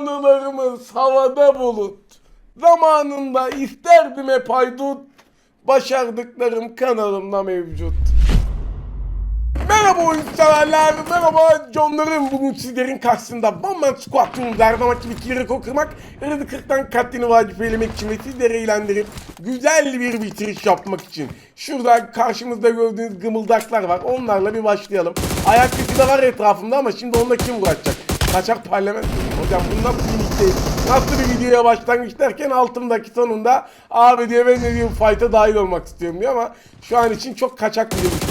Anılarımız havada bulut. Zamanında isterdim hep haydut. Başardıklarım kanalımda mevcut. Merhaba oyun merhaba canlarım. Bugün sizlerin karşısında Man Squad Tool'da her zamanki bitkileri kokırmak, Rıdı 40'tan katlini vacip eylemek için ve sizleri eğlendirip güzel bir bitiriş yapmak için. Şurada karşımızda gördüğünüz gımıldaklar var, onlarla bir başlayalım. Ayak sesi de var etrafımda ama şimdi onunla kim uğraşacak? Kaçak parlament. Hocam bu nasıl bir? Nasıl bir videoya başlangıç derken altındaki sonunda abi diyor ben de diyor fight'a dahil olmak istiyorum diyor ama şu an için çok kaçak bir düştü.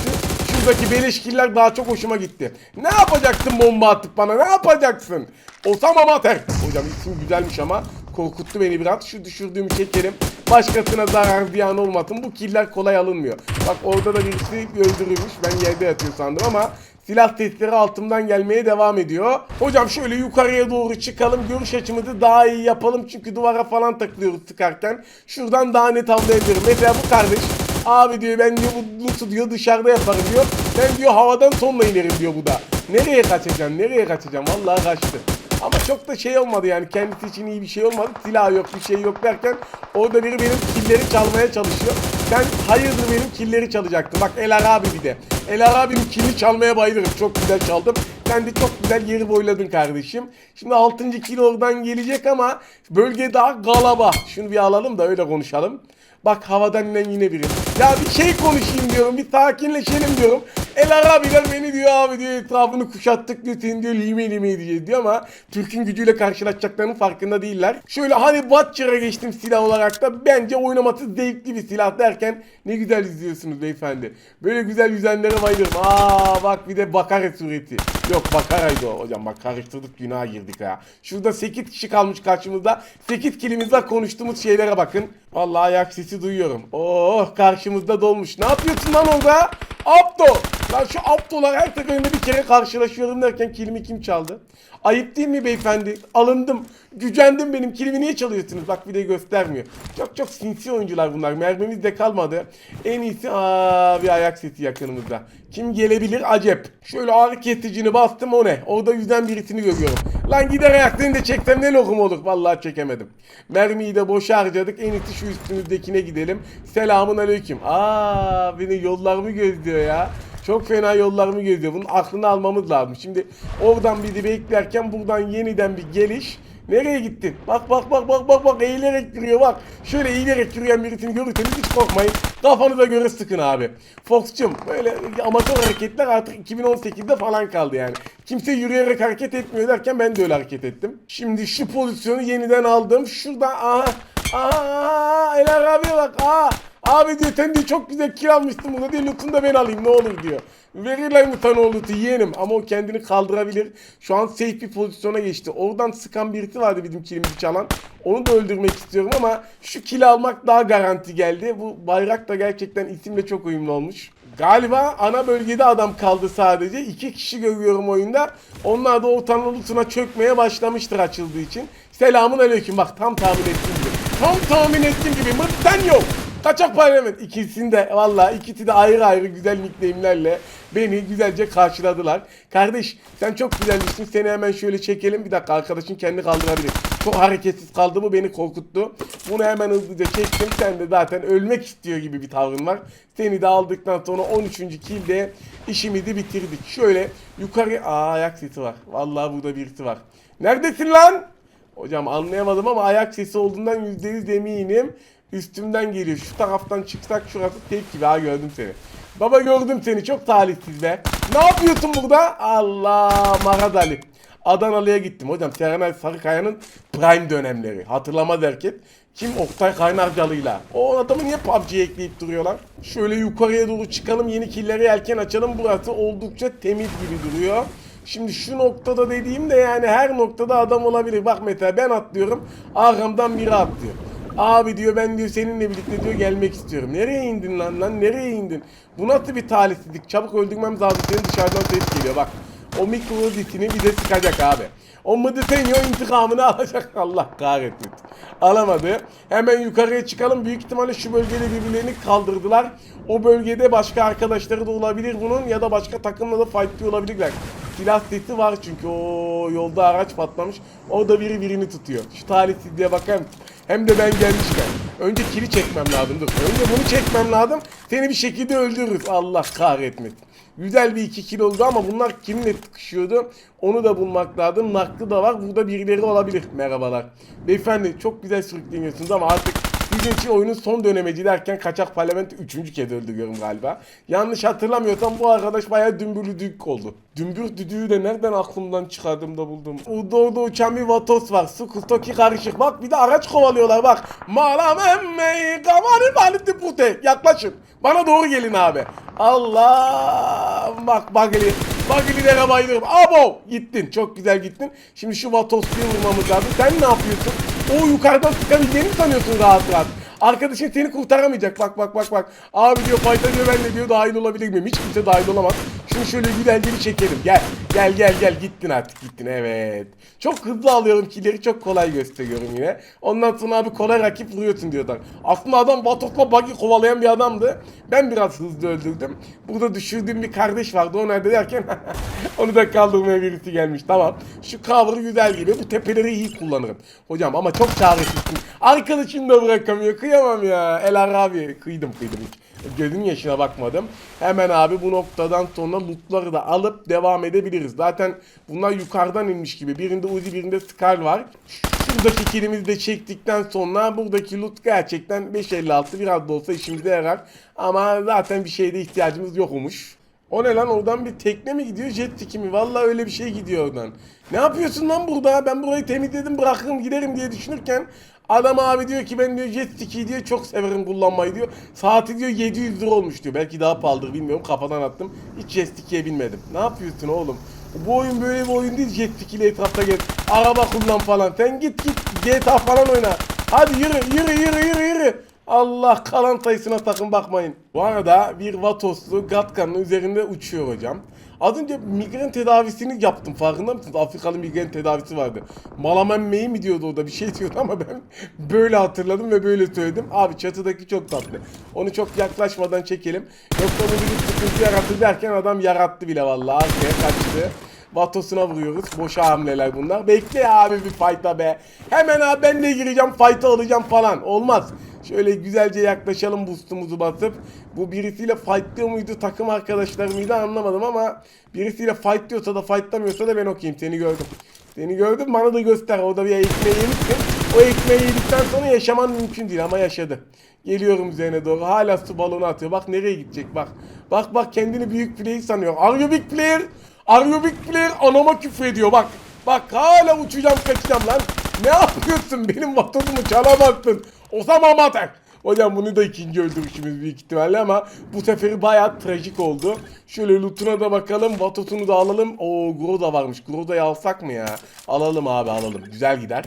Şuradaki beleşkiller daha çok hoşuma gitti. Ne yapacaksın bomba atıp bana? Ne yapacaksın? Osama Mater. Hocam isim güzelmiş ama korkuttu beni biraz. Şu düşürdüğümü çekelim. Başkasına zarar ziyan olmasın. Bu killer kolay alınmıyor. Bak orada da birisi öldürülmüş. Ben yerde yatıyor sandım ama Silah testleri altımdan gelmeye devam ediyor. Hocam şöyle yukarıya doğru çıkalım. Görüş açımızı daha iyi yapalım. Çünkü duvara falan takılıyoruz sıkarken. Şuradan daha net avlayabilirim. Mesela bu kardeş Abi diyor ben diyor bu loot'u diyor dışarıda yaparım diyor. Ben diyor havadan sonla inerim diyor bu da. Nereye kaçacaksın? Nereye kaçacaksın? Vallahi kaçtı. Ama çok da şey olmadı yani kendisi için iyi bir şey olmadı. Silah yok bir şey yok derken orada biri benim killeri çalmaya çalışıyor. Sen hayırdır benim killeri çalacaktın. Bak El abi bir de. El abinin kilini çalmaya bayılırım. Çok güzel çaldım. Sen de çok güzel yeri boyladın kardeşim. Şimdi 6. kilo oradan gelecek ama bölge daha galaba. Şunu bir alalım da öyle konuşalım. Bak havadan inen yine biri. Ya bir şey konuşayım diyorum. Bir sakinleşelim diyorum. El abiler beni diyor abi diyor etrafını kuşattık diyor seni diyor lime lime diyeceğiz diyor ama Türk'ün gücüyle karşılaşacaklarının farkında değiller. Şöyle hani Butcher'a geçtim silah olarak da bence oynaması zevkli bir silah derken ne güzel izliyorsunuz beyefendi. Böyle güzel yüzenlere bayılırım. Aa bak bir de Bakare sureti. Yok Bakara'ydı o hocam bak karıştırdık günaha girdik ha. Şurada 8 kişi kalmış karşımızda. 8 kilimizde konuştuğumuz şeylere bakın. Vallahi ayak sesi duyuyorum. Oh karşımızda dolmuş. Ne yapıyorsun lan orada? Apto. Lan şu aptolar her seferinde bir kere karşılaşıyorum derken kilimi kim çaldı? Ayıp değil mi beyefendi? Alındım. Gücendim benim kilimi niye çalıyorsunuz? Bak bir de göstermiyor. Çok çok sinsi oyuncular bunlar. Mermimiz de kalmadı. En iyisi aa bir ayak sesi yakınımızda. Kim gelebilir? Acep. Şöyle ağrı kesicini bastım o ne? Orada yüzden birisini görüyorum. Lan gider ayaklarını da çeksem ne lokum olur? Vallahi çekemedim. Mermiyi de boşa harcadık. En iyisi şu üstümüzdekine gidelim. Selamun aleyküm. Aa beni yollarımı gözlüyor ya. Çok fena yollarımı gözlüyor. Bunun aklını almamız lazım. Şimdi oradan bizi beklerken buradan yeniden bir geliş. Nereye gittin? Bak bak bak bak bak bak eğilerek yürüyor bak. Şöyle eğilerek yürüyen birisini görürseniz hiç korkmayın. Kafanıza göre sıkın abi. Fox'cum böyle amatör hareketler artık 2018'de falan kaldı yani. Kimse yürüyerek hareket etmiyor derken ben de öyle hareket ettim. Şimdi şu pozisyonu yeniden aldım. Şurada aha aha Eler abi bak aha Abi diyor sen diyor çok güzel kill almıştın burada diyor loot'unu da ben alayım ne olur diyor. Verirler mi sana o yeğenim ama o kendini kaldırabilir. Şu an safe bir pozisyona geçti. Oradan sıkan birisi vardı bizim killimizi çalan. Onu da öldürmek istiyorum ama şu kill almak daha garanti geldi. Bu bayrak da gerçekten isimle çok uyumlu olmuş. Galiba ana bölgede adam kaldı sadece. İki kişi görüyorum oyunda. Onlar da ortanın loot'una çökmeye başlamıştır açıldığı için. Selamun aleyküm. Bak tam tahmin ettiğim gibi. Tam tahmin ettiğim gibi. Mırttan yok. Kaçak parlament ikisini de valla ikisi de ayrı ayrı güzel nickname'lerle beni güzelce karşıladılar. Kardeş sen çok güzelmişsin seni hemen şöyle çekelim. Bir dakika arkadaşın kendini kaldırabilir. Çok hareketsiz kaldı mı beni korkuttu. Bunu hemen hızlıca çektim. Sen de zaten ölmek istiyor gibi bir tavrın var. Seni de aldıktan sonra 13. killde işimizi bitirdik. Şöyle yukarı Aa, ayak sesi var. Vallahi burada birisi var. Neredesin lan? Hocam anlayamadım ama ayak sesi olduğundan %100 eminim. Üstümden geliyor. Şu taraftan çıksak şurası gibi. Ha gördüm seni. Baba gördüm seni. Çok talihsiz be. Ne yapıyorsun burada? Allah Maradali. Adanalı'ya gittim hocam. Serenay Sarıkaya'nın prime dönemleri. Hatırlama derken. Kim? Oktay Kaynarcalı'yla. O adamı niye PUBG'ye ekleyip duruyorlar? Şöyle yukarıya doğru çıkalım. Yeni killeri yelken açalım. Burası oldukça temiz gibi duruyor. Şimdi şu noktada dediğim de yani her noktada adam olabilir. Bak mesela ben atlıyorum. Arkamdan biri atlıyor. Abi diyor ben diyor seninle birlikte diyor gelmek istiyorum. Nereye indin lan lan nereye indin? Bu nasıl bir talihsizlik? Çabuk öldürmem lazım. Senin dışarıdan ses geliyor bak. O mikro ditini bize sıkacak abi. O Mıdıtenyo intikamını alacak Allah kahretmesin. Alamadı. Hemen yukarıya çıkalım. Büyük ihtimalle şu bölgede birbirlerini kaldırdılar. O bölgede başka arkadaşları da olabilir bunun ya da başka takımla da fightlıyor olabilirler. silah sesi var çünkü o yolda araç patlamış. Orada biri birini tutuyor. Şu talihsizliğe bakar mısın? Hem de ben gelmişken. Önce kili çekmem lazım. Dur. Önce bunu çekmem lazım. Seni bir şekilde öldürürüz. Allah kahretmesin. Güzel bir iki kill oldu ama bunlar kimle tıkışıyordu? Onu da bulmak lazım. Naklı da var. Burada birileri olabilir. Merhabalar. Beyefendi çok güzel sürükleniyorsunuz ama artık Bizim için oyunun son dönemeci derken kaçak parlamento üçüncü kez öldürüyorum galiba. Yanlış hatırlamıyorsam bu arkadaş bayağı dümbürlü düdük oldu. Dümbür düdüğü de nereden aklımdan çıkardım da buldum. Orada orada uçan bir vatos var. Skustoki karışık. Bak bir de araç kovalıyorlar bak. Malam emmeyi kamarı baliti pute. Yaklaşın. Bana doğru gelin abi. Allah. Bak bagili. Bagililere bayılırım. Abo. Gittin. Çok güzel gittin. Şimdi şu vatosluyu vurmamız lazım. Sen ne yapıyorsun? O yukarıdan sıkabileceğini sanıyorsun rahat rahat? Arkadaşın seni kurtaramayacak. Bak bak bak bak. Abi diyor fayda diyor ben de diyor dahil olabilir miyim? Hiç kimse dahil olamaz. Şöyle güzelce bir çekelim. Gel. Gel gel gel. Gittin artık gittin. Evet. Çok hızlı alıyorum killeri çok kolay gösteriyorum yine. Ondan sonra abi kolay rakip vuruyorsun diyorlar. Aslında adam Vatos'la buggy kovalayan bir adamdı. Ben biraz hızlı öldürdüm. Burada düşürdüğüm bir kardeş vardı. O nerede derken onu da kaldırmaya birisi gelmiş. Tamam. Şu cover'ı güzel gibi. Bu tepeleri iyi kullanırım. Hocam ama çok çaresizsin. Arkadaşım da bırakamıyor. Kıyamam ya. El abi. Kıydım kıydım. Gözün yaşına bakmadım. Hemen abi bu noktadan sonra lootları da alıp devam edebiliriz. Zaten bunlar yukarıdan inmiş gibi. Birinde Uzi birinde Scar var. Şuradaki kilimizi de çektikten sonra buradaki loot gerçekten 5.56 biraz da olsa işimize yarar. Ama zaten bir şeyde ihtiyacımız yokmuş. O ne lan oradan bir tekne mi gidiyor jet ski mi? Vallahi öyle bir şey gidiyor oradan. Ne yapıyorsun lan burada? Ben burayı temizledim bırakırım giderim diye düşünürken Adam abi diyor ki ben diyor jet ski diye çok severim kullanmayı diyor. Saati diyor 700 lira olmuş diyor. Belki daha pahalıdır bilmiyorum kafadan attım. Hiç jet ski'ye binmedim. Ne yapıyorsun oğlum? Bu oyun böyle bir oyun değil jet ski ile etrafta gez. Araba kullan falan. Sen git git GTA falan oyna. Hadi yürü yürü yürü yürü yürü. Allah kalan sayısına takın bakmayın. Bu arada bir Vatoslu Gatkan'ın üzerinde uçuyor hocam. Az önce migren tedavisini yaptım farkında mısınız? Afrikalı migren tedavisi vardı. Malamen mi diyordu orada bir şey diyordu ama ben böyle hatırladım ve böyle söyledim. Abi çatıdaki çok tatlı. Onu çok yaklaşmadan çekelim. Yoksa bu bir sıkıntı yaratır derken adam yarattı bile vallahi. Arkaya kaçtı. Vatosuna vuruyoruz. Boşa hamleler bunlar. Bekle abi bir fight'a be. Hemen abi ben de gireceğim fight'a alacağım falan. Olmaz. Şöyle güzelce yaklaşalım boostumuzu basıp. Bu birisiyle fightlıyor muydu takım arkadaşlar mıydı anlamadım ama birisiyle fightlıyorsa da fightlamıyorsa da ben okuyayım seni gördüm. Seni gördüm bana da göster orada bir ekmeği yemişsin. O ekmeği yedikten sonra yaşaman mümkün değil ama yaşadı. Geliyorum üzerine doğru hala su balonu atıyor bak nereye gidecek bak. Bak bak kendini büyük player sanıyor. Are you big player? Big player? Anama küfür ediyor bak. Bak hala uçacağım kaçacağım lan. Ne yapıyorsun? Benim vatonumu çalamazsın. Osama Matek. Hocam bunu da ikinci öldürüşümüz büyük ihtimalle ama bu seferi bayağı trajik oldu. Şöyle lootuna da bakalım. Vatosunu da alalım. Oo Groza varmış. Groza'yı alsak mı ya? Alalım abi alalım. Güzel gider.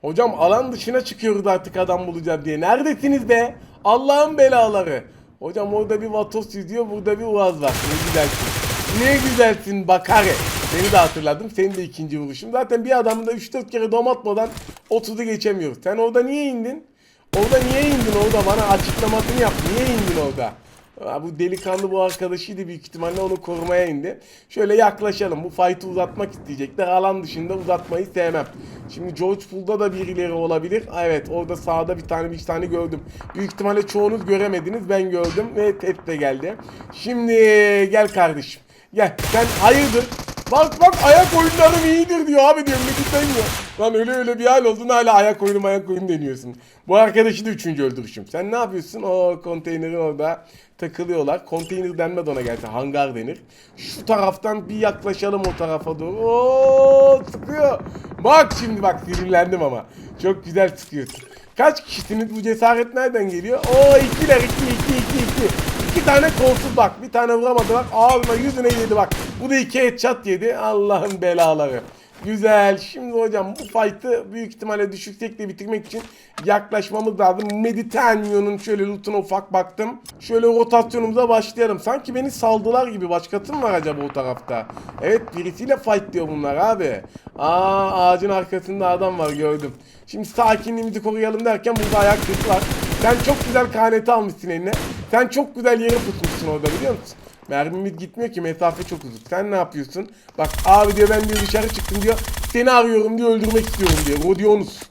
Hocam alan dışına çıkıyoruz artık adam bulacağım diye. Neredesiniz be? Allah'ın belaları. Hocam orada bir Vatos yüzüyor. Burada bir Uaz var. Ne güzelsin. Ne güzelsin Bakare. Seni de hatırladım. Senin de ikinci vuruşum. Zaten bir adamın da 3-4 kere dom atmadan 30'u geçemiyoruz. Sen orada niye indin? Orada niye indin orada? Bana açıklamasını yap. Niye indin orada? Ha, bu delikanlı bu arkadaşıydı büyük ihtimalle onu korumaya indi. Şöyle yaklaşalım. Bu fight'ı uzatmak isteyecekler. Alan dışında uzatmayı sevmem. Şimdi George Pool'da da birileri olabilir. Evet orada sağda bir tane bir tane gördüm. Büyük ihtimalle çoğunuz göremediniz. Ben gördüm ve tep de geldi. Şimdi gel kardeşim. Gel sen hayırdır? Bak bak ayak oyunlarım iyidir diyor abi diyorum ne demiyor. Lan öyle öyle bir hal oldun hala ayak oyunu ayak oyunu deniyorsun. Bu arkadaşı da üçüncü öldürüşüm. Sen ne yapıyorsun? O konteynerin orada takılıyorlar. Konteyner denmez ona gerçi hangar denir. Şu taraftan bir yaklaşalım o tarafa doğru. Oo sıkıyor. Bak şimdi bak sinirlendim ama. Çok güzel sıkıyorsun. Kaç kişisiniz bu cesaret nereden geliyor? Oo ikiler iki iki iki iki. İki tane kolsuz bak. Bir tane vuramadı bak. Ağzına yüzüne yedi bak. Bu da iki headshot yedi. Allah'ın belaları. Güzel. Şimdi hocam bu fight'ı büyük ihtimalle düşük tekle bitirmek için yaklaşmamız lazım. Mediterranean'ın şöyle lootuna ufak baktım. Şöyle rotasyonumuza başlayalım. Sanki beni saldılar gibi. Başkası mı var acaba o tarafta? Evet birisiyle fight diyor bunlar abi. Aa ağacın arkasında adam var gördüm. Şimdi sakinliğimizi koruyalım derken burada ayak sesi. Sen çok güzel kaneti almışsın eline. Sen çok güzel yere tutmuşsun orada biliyor musun? Mermimiz gitmiyor ki mesafe çok uzun. Sen ne yapıyorsun? Bak abi diyor ben diyor dışarı çıktım diyor. Seni arıyorum diyor öldürmek istiyorum diyor. Rodionus.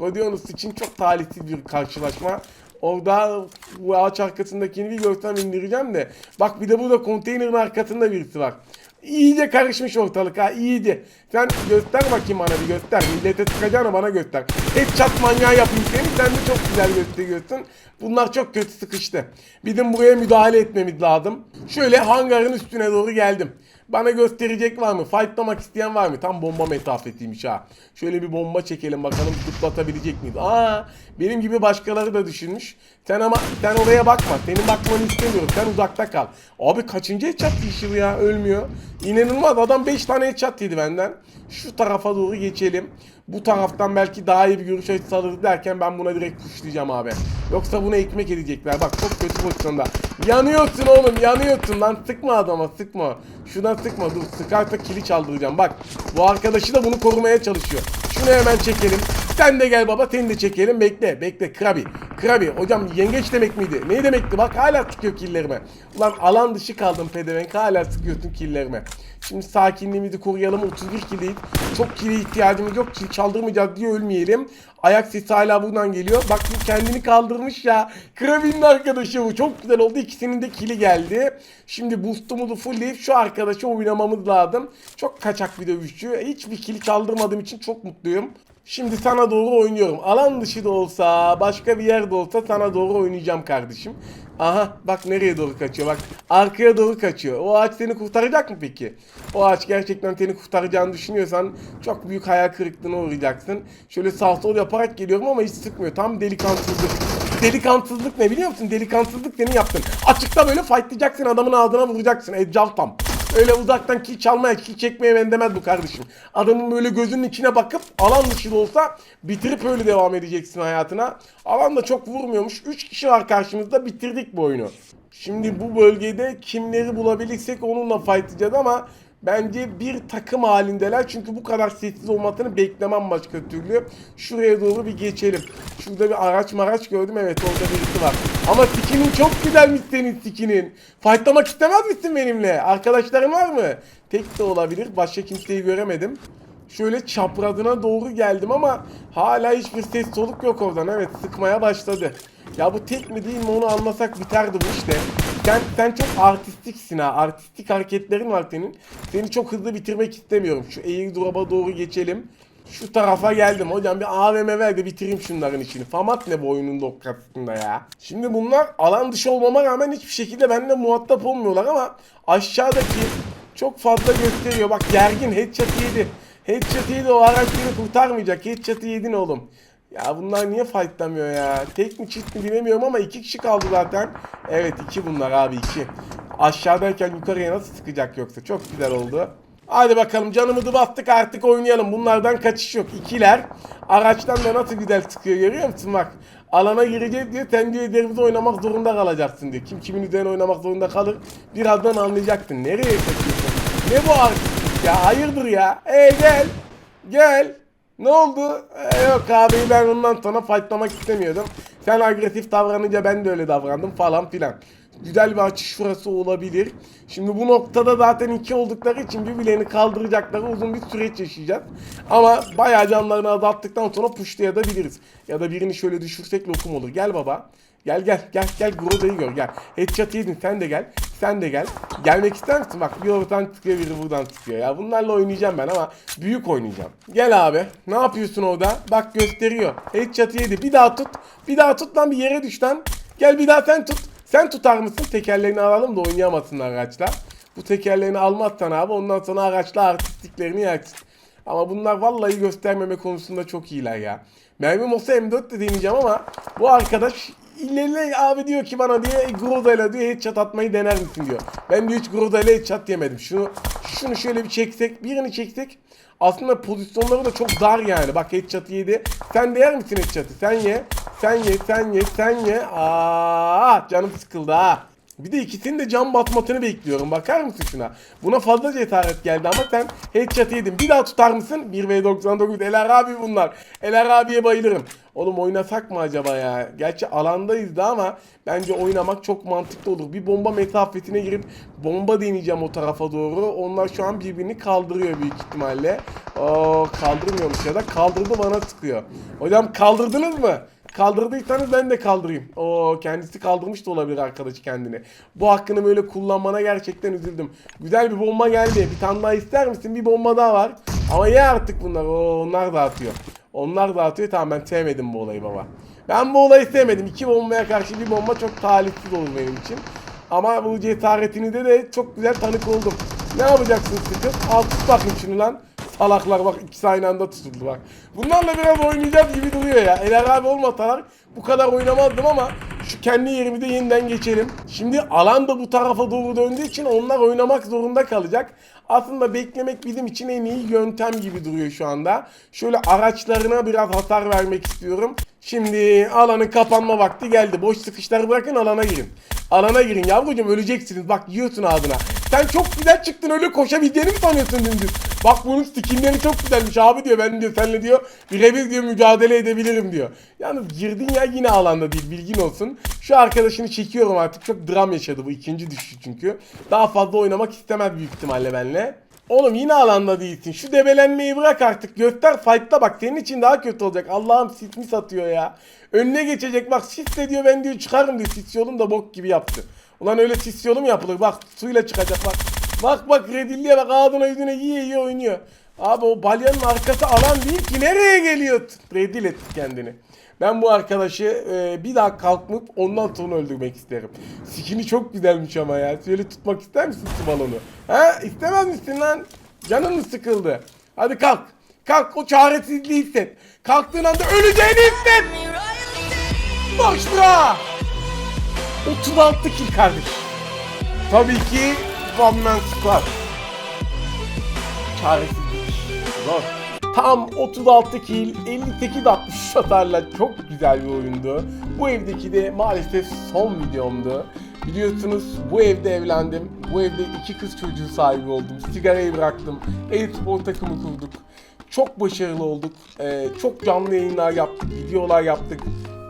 Rodionus için çok talihsiz bir karşılaşma. Orada bu ağaç arkasındakini bir görsem indireceğim de. Bak bir de burada konteynerin arkasında birisi var. İyice karışmış ortalık ha iyice. Sen göster bakayım bana bir göster. Millete sıkacağını bana göster. Hep çat manyağı yapayım seni. Sen de çok güzel gösteriyorsun. Bunlar çok kötü sıkıştı. Bizim buraya müdahale etmemiz lazım. Şöyle hangarın üstüne doğru geldim. Bana gösterecek var mı? Fightlamak isteyen var mı? Tam bomba mesafesiymiş ha. Şöyle bir bomba çekelim bakalım zıplatabilecek miyiz? Aa, benim gibi başkaları da düşünmüş. Sen ama sen oraya bakma. Senin bakmanı istemiyorum. Sen uzakta kal. Abi kaçıncı headshot bu ya? Ölmüyor. İnanılmaz. Adam 5 tane headshot yedi benden. Şu tarafa doğru geçelim. Bu taraftan belki daha iyi bir görüş açısı alırız derken ben buna direkt kuşlayacağım abi. Yoksa buna ekmek edecekler. Bak çok kötü pozisyonda. Yanıyorsun oğlum yanıyorsun lan. Sıkma adama sıkma. Şuradan sıkma dur. Sıkarsa kili çaldıracağım. Bak bu arkadaşı da bunu korumaya çalışıyor. Şunu hemen çekelim. Sen de gel baba seni de çekelim. Bekle bekle Krabi. Krabi hocam yengeç demek miydi? Ne demekti? Bak hala sıkıyor killerime. Ulan alan dışı kaldım pedevenk hala sıkıyorsun killerime. Şimdi sakinliğimizi koruyalım. 31 kiliyiz. Çok kili ihtiyacımız yok. Kil çaldırmayacağız diye ölmeyelim. Ayak sesi hala buradan geliyor. Bak bu kendini kaldırmış ya. Krabi'nin arkadaşı bu. Çok güzel oldu. İkisinin de kili geldi. Şimdi boost'umuzu fullleyip şu arkadaşı oynamamız lazım. Çok kaçak bir dövüşçü. Hiçbir kili çaldırmadığım için çok mutluyum. Şimdi sana doğru oynuyorum. Alan dışı da olsa, başka bir yerde olsa sana doğru oynayacağım kardeşim. Aha bak nereye doğru kaçıyor bak. Arkaya doğru kaçıyor. O ağaç seni kurtaracak mı peki? O ağaç gerçekten seni kurtaracağını düşünüyorsan çok büyük hayal kırıklığına uğrayacaksın. Şöyle sağ sol yaparak geliyorum ama hiç sıkmıyor. Tam delikansızlık. Delikansızlık ne biliyor musun? Delikansızlık senin yaptın. Açıkta böyle fightlayacaksın adamın ağzına vuracaksın. Eccal tam. Öyle uzaktan kill çalmaya, kill çekmeye benzemez bu kardeşim. Adamın böyle gözünün içine bakıp alan dışı da olsa bitirip öyle devam edeceksin hayatına. Alan da çok vurmuyormuş. 3 kişi var karşımızda bitirdik bu oyunu. Şimdi bu bölgede kimleri bulabilirsek onunla fightlayacağız ama bence bir takım halindeler. Çünkü bu kadar sessiz olmasını beklemem başka türlü. Şuraya doğru bir geçelim. Şurada bir araç maraç gördüm. Evet orada birisi var. Ama skinin çok güzelmiş senin skinin. Fightlamak istemez misin benimle? Arkadaşların var mı? Tek de olabilir. Başka kimseyi göremedim. Şöyle çaprazına doğru geldim ama hala hiçbir ses soluk yok oradan. Evet sıkmaya başladı. Ya bu tek mi değil mi onu anlasak biterdi bu işte. Sen, sen çok artistiksin ha. Artistik hareketlerin var senin. Seni çok hızlı bitirmek istemiyorum. Şu airdrop'a doğru geçelim. Şu tarafa geldim. Hocam bir AVM ver de bitireyim şunların işini. Famat ne bu oyunun doktorasında ya. Şimdi bunlar alan dışı olmama rağmen hiçbir şekilde benimle muhatap olmuyorlar ama aşağıdaki çok fazla gösteriyor. Bak gergin headshot yedi. Headshot yedi o araç seni kurtarmayacak. Headshot'ı yedin oğlum. Ya bunlar niye fightlamıyor ya? Tek mi çift mi bilemiyorum ama iki kişi kaldı zaten. Evet iki bunlar abi iki. Aşağıdayken yukarıya nasıl sıkacak yoksa? Çok güzel oldu. Hadi bakalım canımızı bastık artık oynayalım. Bunlardan kaçış yok. İkiler. Araçtan da nasıl güzel sıkıyor görüyor musun bak. Alana gireceğiz diye sen diyor üzerimize oynamak zorunda kalacaksın diyor. Kim kimin üzerine oynamak zorunda kalır. Birazdan anlayacaksın. Nereye kaçıyorsun? Ne bu artistik ya? Hayırdır ya? Ee gel. Gel. Ne oldu? Ee, yok abi ben ondan sonra fightlamak istemiyordum. Sen agresif davranınca ben de öyle davrandım falan filan. Güzel bir açış şurası olabilir. Şimdi bu noktada zaten iki oldukları için birbirlerini kaldıracakları uzun bir süreç yaşayacağız. Ama bayağı canlarını azalttıktan sonra pushlayabiliriz. Ya da birini şöyle düşürsek lokum olur. Gel baba. Gel gel gel gel Groza'yı gör gel. Headshot yedin sen de gel. Sen de gel. Gelmek ister misin? Bak bir oradan çıkıyor biri buradan çıkıyor ya. Bunlarla oynayacağım ben ama büyük oynayacağım. Gel abi. Ne yapıyorsun orada? Bak gösteriyor. Headshot yedi. Bir daha tut. Bir daha tut lan bir yere düş lan. Gel bir daha sen tut. Sen tutar mısın? Tekerlerini alalım da oynayamasınlar araçlar. Bu tekerlerini almazsan abi ondan sonra araçla artistliklerini yersin. Ama bunlar vallahi göstermeme konusunda çok iyiler ya. Mermim olsa M4 de deneyeceğim ama bu arkadaş ilerine abi diyor ki bana diye Groza ile diyor headshot atmayı dener misin diyor. Ben diyor hiç Groza ile headshot yemedim. Şunu şunu şöyle bir çeksek, birini çeksek aslında pozisyonları da çok dar yani. Bak headshot yedi. Sen de yer misin headshot'ı? Sen ye. Sen ye, sen ye, sen ye. Aa, canım sıkıldı ha. Bir de ikisinin de cam batmasını bekliyorum. Bakar mısın şuna? Buna fazla cesaret geldi ama sen headshot yedin. Bir daha tutar mısın? 1v99 Eler abi bunlar. Eler abiye bayılırım. Oğlum oynasak mı acaba ya? Gerçi alandayız da ama bence oynamak çok mantıklı olur. Bir bomba mesafesine girip bomba deneyeceğim o tarafa doğru. Onlar şu an birbirini kaldırıyor büyük ihtimalle. Oo, kaldırmıyormuş ya da kaldırdı bana sıkıyor. Hocam kaldırdınız mı? Kaldırdıysanız ben de kaldırayım. Oo kendisi kaldırmış da olabilir arkadaşı kendini. Bu hakkını böyle kullanmana gerçekten üzüldüm. Güzel bir bomba geldi. Bir tane daha ister misin? Bir bomba daha var. Ama ye artık bunlar. Oo, onlar da atıyor. Onlar da atıyor. Tamam ben sevmedim bu olayı baba. Ben bu olayı sevmedim. İki bombaya karşı bir bomba çok talihsiz olur benim için. Ama bu cesaretini de de çok güzel tanık oldum. Ne yapacaksın sıkıp? Al tut bakayım şunu lan. Salaklar bak ikisi aynı anda tutuldu bak. Bunlarla biraz oynayacağız gibi duruyor ya. Eler abi olmasalar bu kadar oynamazdım ama şu kendi yerimi de yeniden geçelim. Şimdi alan da bu tarafa doğru döndüğü için onlar oynamak zorunda kalacak. Aslında beklemek bizim için en iyi yöntem gibi duruyor şu anda. Şöyle araçlarına biraz hasar vermek istiyorum. Şimdi alanın kapanma vakti geldi. Boş sıkışları bırakın alana girin. Alana girin yavrucuğum öleceksiniz. Bak yiyorsun ağzına. Sen çok güzel çıktın öyle koşabileceğini mi sanıyorsun dümdüz? Bak bunun skinleri çok güzelmiş abi diyor. Ben diyor seninle diyor birebir diyor mücadele edebilirim diyor. Yalnız girdin ya yine alanda değil bilgin olsun. Şu arkadaşını çekiyorum artık. Çok dram yaşadı bu ikinci düşüşü çünkü. Daha fazla oynamak istemez büyük ihtimalle benimle. Oğlum yine alanda değilsin. Şu debelenmeyi bırak artık. Göster fight'ta bak. Senin için daha kötü olacak. Allah'ım sis mi satıyor ya. Önüne geçecek bak sis de diyor ben diyor çıkarım diyor. Sis yolum da bok gibi yaptı. Ulan öyle sis yolu mu yapılır? Bak suyla çıkacak bak. Bak bak redilliye bak ağzına yüzüne yiye yiye oynuyor. Abi o balyanın arkası alan değil ki nereye geliyor? Redil etti kendini. Ben bu arkadaşı e, bir daha kalkıp ondan sonra öldürmek isterim. Skini çok güzelmiş ama ya. Şöyle tutmak ister misin şu balonu? Ha istemez misin lan? Canın mı sıkıldı? Hadi kalk. Kalk o çaresizliği hisset. Kalktığın anda öleceğini hisset. Boşra. 36 kill kardeş. Tabii ki One Man Squad. Çaresizlik. Zor. Tam 36 kill, 58 60 atarla çok güzel bir oyundu. Bu evdeki de maalesef son videomdu. Biliyorsunuz bu evde evlendim. Bu evde iki kız çocuğu sahibi oldum. Sigarayı bıraktım. E-spor takımı kurduk. Çok başarılı olduk. Ee, çok canlı yayınlar yaptık, videolar yaptık.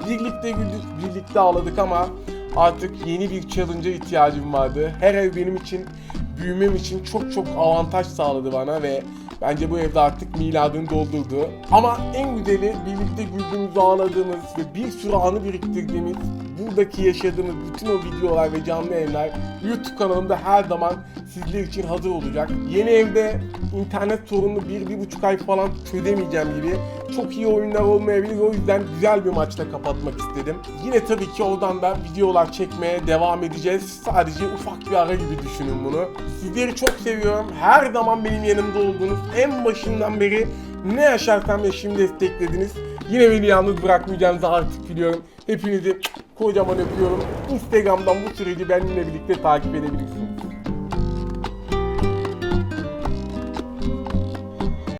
Birlikte güldük, birlikte ağladık ama artık yeni bir challenge'a ihtiyacım vardı. Her ev benim için, büyümem için çok çok avantaj sağladı bana ve bence bu evde artık miladını doldurdu. Ama en güzeli birlikte güldüğümüz, ağladığımız ve bir sürü anı biriktirdiğimiz buradaki yaşadığımız bütün o videolar ve canlı yayınlar YouTube kanalımda her zaman sizler için hazır olacak. Yeni evde internet sorununu bir, bir buçuk ay falan çözemeyeceğim gibi çok iyi oyunlar olmayabilir. O yüzden güzel bir maçla kapatmak istedim. Yine tabii ki oradan da videolar çekmeye devam edeceğiz. Sadece ufak bir ara gibi düşünün bunu. Sizleri çok seviyorum. Her zaman benim yanımda olduğunuz en başından beri ne yaşarsam yaşayayım desteklediniz. Yine beni yalnız bırakmayacağınızı artık biliyorum. Hepinizi kocaman öpüyorum. Instagram'dan bu süreci benimle birlikte takip edebilirsiniz.